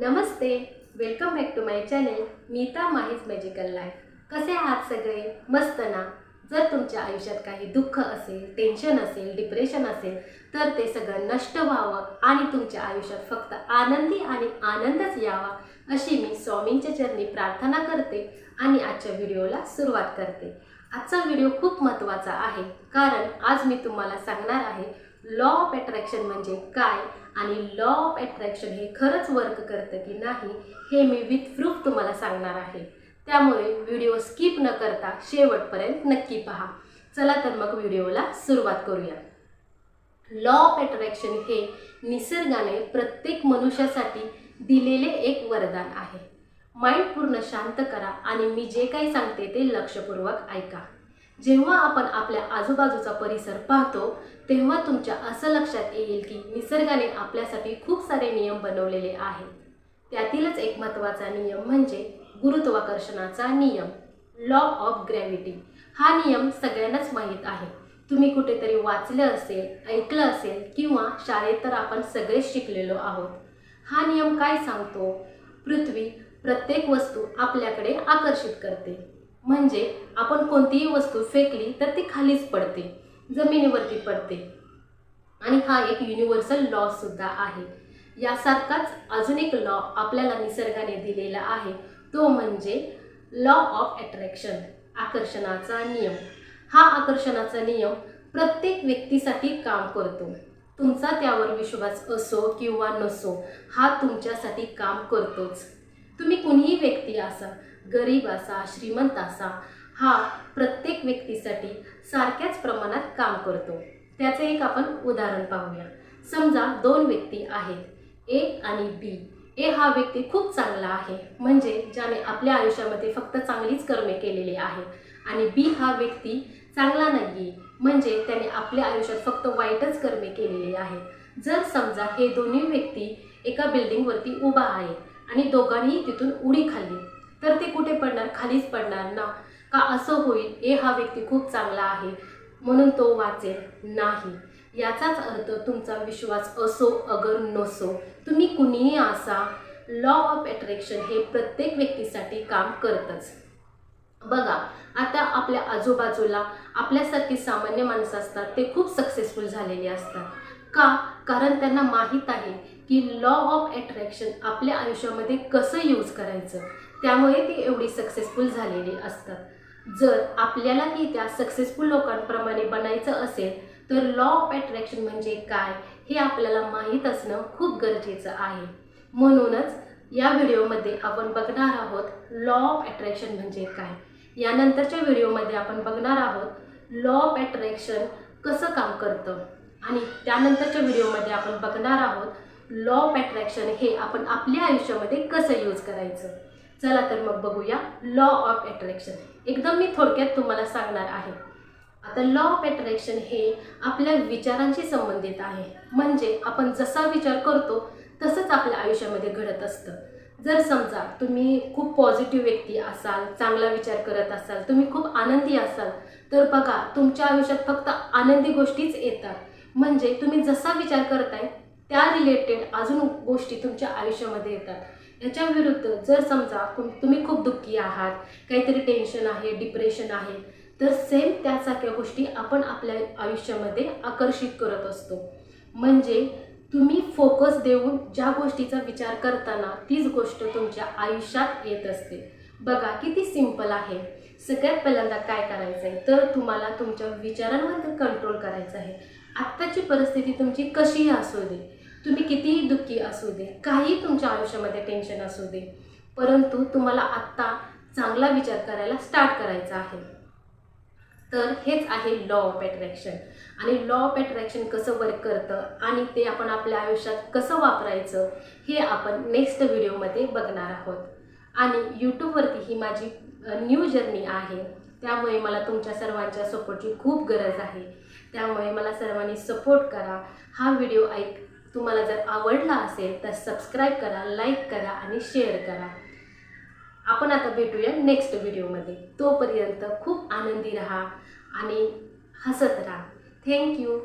Namaste welcome back to my channel Meeta Mahi's magical life कसे आहात सगळे? मस्त ना? जर तुमच्या आयुष्यात काही दुःख असेल टेन्शन असेल डिप्रेशन असेल तर ते सगळं नष्ट व्हावं आणि तुमच्या आयुष्यात फक्त आनंदी आणि आनंदच यावा अशी मी स्वामींच्या चरणी प्रार्थना करते आणि आजच्या व्हिडिओला सुरुवात करते. आजचा व्हिडिओ खूप महत्त्वाचा आहे कारण आज मी तुम्हाला सांगणार आहे लॉ ऑफ अट्रॅक्शन म्हणजे काय आणि लॉ ऑफ अट्रॅक्शन हे खरंच वर्क करतं की नाही हे मी विथ प्रूफ तुम्हाला सांगणार आहे. त्यामुळे व्हिडिओ स्किप न करता शेवटपर्यंत नक्की पहा. चला तर मग व्हिडिओला सुरुवात करूया. लॉ ऑफ अट्रॅक्शन हे निसर्गाने प्रत्येक मनुष्यासाठी दिलेले एक वरदान आहे. माइंड पूर्ण शांत करा आणि मी जे काही सांगते ते लक्षपूर्वक ऐका. जेव्हा आपण आपल्या आजूबाजूचा परिसर पाहतो तेव्हा तुमच्या असं लक्षात येईल की निसर्गाने आपल्यासाठी खूप सारे नियम बनवलेले आहेत. त्यातीलच एक महत्त्वाचा नियम म्हणजे गुरुत्वाकर्षणाचा नियम लॉ ऑफ ग्रॅव्हिटी हा नियम सगळ्यांनाच माहीत आहे. तुम्ही कुठेतरी वाचलं असेल ऐकलं असेल किंवा शाळेत तर आपण सगळेच शिकलेलो आहोत. हा नियम काय सांगतो? पृथ्वी प्रत्येक वस्तू आपल्याकडे आकर्षित करते. म्हणजे आपण कोणतीही वस्तू फेकली तर ती खालीच पडते जमिनीवरती पडते. आणि हा एक युनिव्हर्सल लॉ सुद्धा आहे. यासारखाच अजून एक लॉ आपल्याला निसर्गाने दिलेला आहे. तो म्हणजे लॉ ऑफ अट्रॅक्शन आकर्षणाचा नियम. हा आकर्षणाचा नियम प्रत्येक व्यक्तीसाठी काम करतो. तुमचा त्यावर विश्वास असो किंवा नसो हा तुमच्यासाठी काम करतोच. तुम्ही कुणीही व्यक्ती असा गरीब असा श्रीमंत असा हा प्रत्येक व्यक्तीसाठी सारख्याच प्रमाणात काम करतो. त्याचे एक आपण उदाहरण पाहूया. समजा दोन व्यक्ती आहेत. ए आणि बी. ए हा व्यक्ती खूप चांगला आहे. म्हणजे ज्याने आपल्या आयुष्यामध्ये फक्त चांगलीच कर्मे केलेली आहेत आणि बी हा व्यक्ती चांगला नाही म्हणजे त्याने आपल्या आयुष्यात फक्त वाईटच कर्मे केलेली आहेत. जर समजा हे दोन्ही व्यक्ती एका बिल्डिंगवरती उभा आहे आणि दोघांनीही तिथून उडी खाल्ली तर ते कुठे पडणार? खालीच पडणार ना? का असं होईल? ए हा व्यक्ती खूप चांगला आहे. म्हणून तो वाचेल नाही. याचाच अर्थ तुमचा विश्वास असो अगर नसो तुम्ही कुणीही असा लॉ ऑफ अट्रॅक्शन हे प्रत्येक व्यक्तीसाठी काम करतच. बघा आता आपल्या आजूबाजूला आपल्यासारखी सामान्य माणसं असतात ते खूप सक्सेसफुल झालेले असतात. का? कारण त्यांना माहीत आहे की लॉ ऑफ अट्रॅक्शन आपल्या आयुष्यामध्ये कसं यूज करायचं? त्यामुळे ती एवढी सक्सेसफुल झालेली असतात. जर आपल्यालाही त्या सक्सेसफुल लोकांप्रमाणे बनायचं असेल तर लॉ ऑफ अट्रॅक्शन म्हणजे काय हे आपल्याला माहीत असणं खूप गरजेचं आहे. म्हणूनच या व्हिडिओमध्ये आपण बघणार आहोत लॉ ऑफ अट्रॅक्शन म्हणजे काय. यानंतरच्या व्हिडिओमध्ये आपण बघणार आहोत लॉ ऑफ अट्रॅक्शन कसं काम करतं. आणि त्यानंतरच्या व्हिडिओमध्ये आपण बघणार आहोत लॉ ऑफ अट्रॅक्शन हे आपण आपल्या आयुष्यामध्ये कसं यूज करायचं? चला तर मग बघूया लॉ ऑफ अट्रॅक्शन एकदम मी थोडक्यात तुम्हाला सांगणार आहे. आता लॉ ऑफ अट्रॅक्शन हे आपल्या विचारांशी संबंधित आहे. म्हणजे आपण जसा विचार करतो तसंच आपल्या आयुष्यामध्ये घडत असतं. जर समजा तुम्ही खूप पॉझिटिव्ह व्यक्ती असाल चांगला विचार करत असाल तुम्ही खूप आनंदी असाल तर बघा तुमच्या आयुष्यात फक्त आनंदी गोष्टीच येतात. म्हणजे तुम्ही जसा विचार करताय त्या रिलेटेड अजून गोष्टी तुमच्या आयुष्यामध्ये येतात. याच्या विरुद्ध जर समजा तुम्ही खूप दुःखी आहात काहीतरी टेन्शन आहे डिप्रेशन आहे तर सेम त्यासारख्या गोष्टी आपण आपल्या आयुष्यामध्ये आकर्षित करत असतो. म्हणजे तुम्ही फोकस देऊन ज्या गोष्टीचा विचार करताना तीच गोष्ट तुमच्या आयुष्यात येत असते. बघा किती सिंपल आहे. सगळ्यात पहिल्यांदा काय करायचं आहे? तर तुम्हाला तुमच्या विचारांवर कंट्रोल करायचं आहे. आत्ताची परिस्थिती तुमची कशीही असू दे. तुम्ही कितीही दुःखी असू दे काही तुमच्या आयुष्यामध्ये टेन्शन असू दे परंतु तुम्हाला आत्ता चांगला विचार करायला स्टार्ट करायचा आहे. तर हेच आहे लॉ ऑफ अट्रॅक्शन आणि लॉ ऑफ अट्रॅक्शन कसं वर्क करतं आणि ते आपण आपल्या आयुष्यात कसं वापरायचं हे आपण नेक्स्ट व्हिडिओमध्ये बघणार आहोत. आणि यूट्यूबवरती ही माझी न्यू जर्नी आहे. त्यामुळे मला तुमच्या सर्वांच्या सपोर्टची खूप गरज आहे. त्यामुळे मला सर्वांनी सपोर्ट करा. हा व्हिडिओ ऐक तुम्हाला जर आवडला असेल तर सबस्क्राईब करा लाईक करा आणि शेअर करा. आपण आता भेटूया नेक्स्ट व्हिडिओमध्ये तोपर्यंत खूप आनंदी राहा आणि हसत राहा. थँक्यू